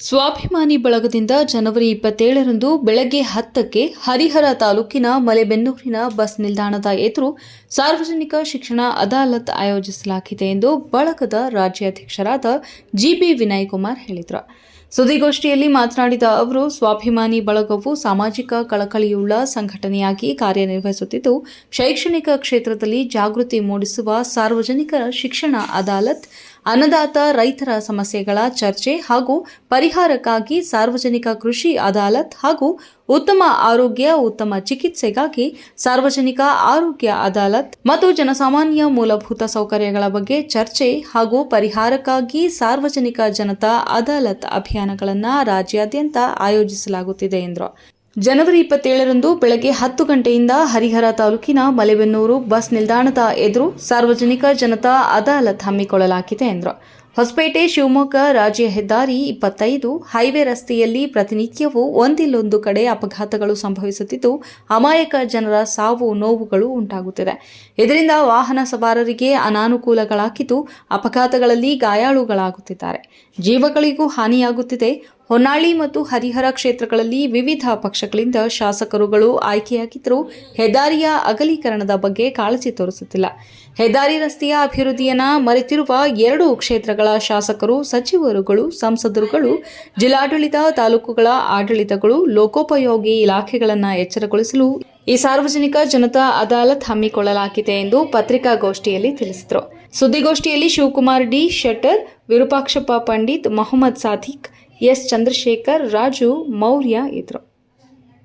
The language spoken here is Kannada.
ಸ್ವಾಭಿಮಾನಿ ಬಳಗದಿಂದ ಜನವರಿ ಇಪ್ಪತ್ತೇಳರಂದು ಬೆಳಗ್ಗೆ ಹತ್ತಕ್ಕೆ ಹರಿಹರ ತಾಲೂಕಿನ ಮಲೆಬೆನ್ನೂರಿನ ಬಸ್ ನಿಲ್ದಾಣದ ಎದುರು ಸಾರ್ವಜನಿಕ ಶಿಕ್ಷಣ ಅದಾಲತ್ ಆಯೋಜಿಸಲಾಗಿದೆ ಎಂದು ಬಳಗದ ರಾಜ್ಯಾಧ್ಯಕ್ಷರಾದ ಜಿಬಿ ವಿನಯ್ ಕುಮಾರ್ ಹೇಳಿದರು. ಸುದ್ದಿಗೋಷ್ಠಿಯಲ್ಲಿ ಮಾತನಾಡಿದ ಅವರು, ಸ್ವಾಭಿಮಾನಿ ಬಳಗವು ಸಾಮಾಜಿಕ ಕಳಕಳಿಯುಳ್ಳ ಸಂಘಟನೆಯಾಗಿ ಕಾರ್ಯನಿರ್ವಹಿಸುತ್ತಿದ್ದು, ಶೈಕ್ಷಣಿಕ ಕ್ಷೇತ್ರದಲ್ಲಿ ಜಾಗೃತಿ ಮೂಡಿಸುವ ಸಾರ್ವಜನಿಕರ ಶಿಕ್ಷಣ ಅದಾಲತ್ ಅನ್ನದಾತ ರೈತರ ಸಮಸ್ಯೆಗಳ ಚರ್ಚೆ ಹಾಗೂ ಪರಿಹಾರಕ್ಕಾಗಿ ಸಾರ್ವಜನಿಕ ಕೃಷಿ ಅದಾಲತ್ ಹಾಗೂ ಉತ್ತಮ ಆರೋಗ್ಯ, ಉತ್ತಮ ಚಿಕಿತ್ಸೆಗಾಗಿ ಸಾರ್ವಜನಿಕ ಆರೋಗ್ಯ ಅದಾಲತ್ ಮತ್ತು ಜನಸಾಮಾನ್ಯ ಮೂಲಭೂತ ಸೌಕರ್ಯಗಳ ಬಗ್ಗೆ ಚರ್ಚೆ ಹಾಗೂ ಪರಿಹಾರಕ್ಕಾಗಿ ಸಾರ್ವಜನಿಕ ಜನತಾ ಅದಾಲತ್ ಅಭಿಯಾನಗಳನ್ನು ರಾಜ್ಯಾದ್ಯಂತ ಆಯೋಜಿಸಲಾಗುತ್ತಿದೆ ಎಂದರು. ಜನವರಿ ಇಪ್ಪತ್ತೇಳರಂದು ಬೆಳಗ್ಗೆ ಹತ್ತು ಗಂಟೆಯಿಂದ ಹರಿಹರ ತಾಲೂಕಿನ ಮಲೆಬೆನ್ನೂರು ಬಸ್ ನಿಲ್ದಾಣದ ಎದುರು ಸಾರ್ವಜನಿಕ ಜನತಾ ಅದಾಲತ್ ಹಮ್ಮಿಕೊಳ್ಳಲಾಗಿದೆ ಎಂದರು. ಹೊಸಪೇಟೆ ಶಿವಮೊಗ್ಗ ರಾಜ್ಯ ಹೆದ್ದಾರಿ ಇಪ್ಪತ್ತೈದು ಹೈವೇ ರಸ್ತೆಯಲ್ಲಿ ಪ್ರತಿನಿತ್ಯವೂ ಒಂದಿಲ್ಲೊಂದು ಕಡೆ ಅಪಘಾತಗಳು ಸಂಭವಿಸುತ್ತಿದ್ದು, ಅಮಾಯಕ ಜನರ ಸಾವು, ನೋವುಗಳು ಉಂಟಾಗುತ್ತಿದೆ. ಇದರಿಂದ ವಾಹನ ಸವಾರರಿಗೆ ಅನಾನುಕೂಲಗಳಾಗಿದ್ದು, ಅಪಘಾತಗಳಲ್ಲಿ ಗಾಯಾಳುಗಳಾಗುತ್ತಿದ್ದಾರೆ. ಜೀವಗಳಿಗೂ ಹಾನಿಯಾಗುತ್ತಿದೆ. ಹೊನ್ನಾಳಿ ಮತ್ತು ಹರಿಹರ ಕ್ಷೇತ್ರಗಳಲ್ಲಿ ವಿವಿಧ ಪಕ್ಷಗಳಿಂದ ಶಾಸಕರುಗಳು ಆಯ್ಕೆಯಾಗಿದ್ದರೂ ಹೆದ್ದಾರಿಯ ಅಗಲೀಕರಣದ ಬಗ್ಗೆ ಕಾಳಜಿ ತೋರಿಸುತ್ತಿಲ್ಲ. ಹೆದ್ದಾರಿ ರಸ್ತೆಯ ಅಭಿವೃದ್ಧಿಯನ್ನು ಮರೆತಿರುವ ಎರಡು ಕ್ಷೇತ್ರಗಳ ಶಾಸಕರು, ಸಚಿವರುಗಳು, ಸಂಸದರುಗಳು, ಜಿಲ್ಲಾಡಳಿತ ತಾಲೂಕುಗಳ ಆಡಳಿತಗಳು, ಲೋಕೋಪಯೋಗಿ ಇಲಾಖೆಗಳನ್ನು ಎಚ್ಚರಗೊಳಿಸಲು ಈ ಸಾರ್ವಜನಿಕ ಜನತಾ ಅದಾಲತ್ ಹಮ್ಮಿಕೊಳ್ಳಲಾಗಿದೆ ಎಂದು ಪತ್ರಿಕಾಗೋಷ್ಠಿಯಲ್ಲಿ ತಿಳಿಸಿದರು. ಸುದ್ದಿಗೋಷ್ಠಿಯಲ್ಲಿ ಶಿವಕುಮಾರ್ ಡಿ ಶೆಟ್ಟರ್, ವಿರೂಪಾಕ್ಷಪ್ಪ ಪಂಡಿತ್, ಮೊಹಮ್ಮದ್ ಸಾದಿಕ್ ಎಸ್ ಚಂದ್ರಶೇಖರ್ ರಾಜು ಮೌರ್ಯ ಇದ್ರು.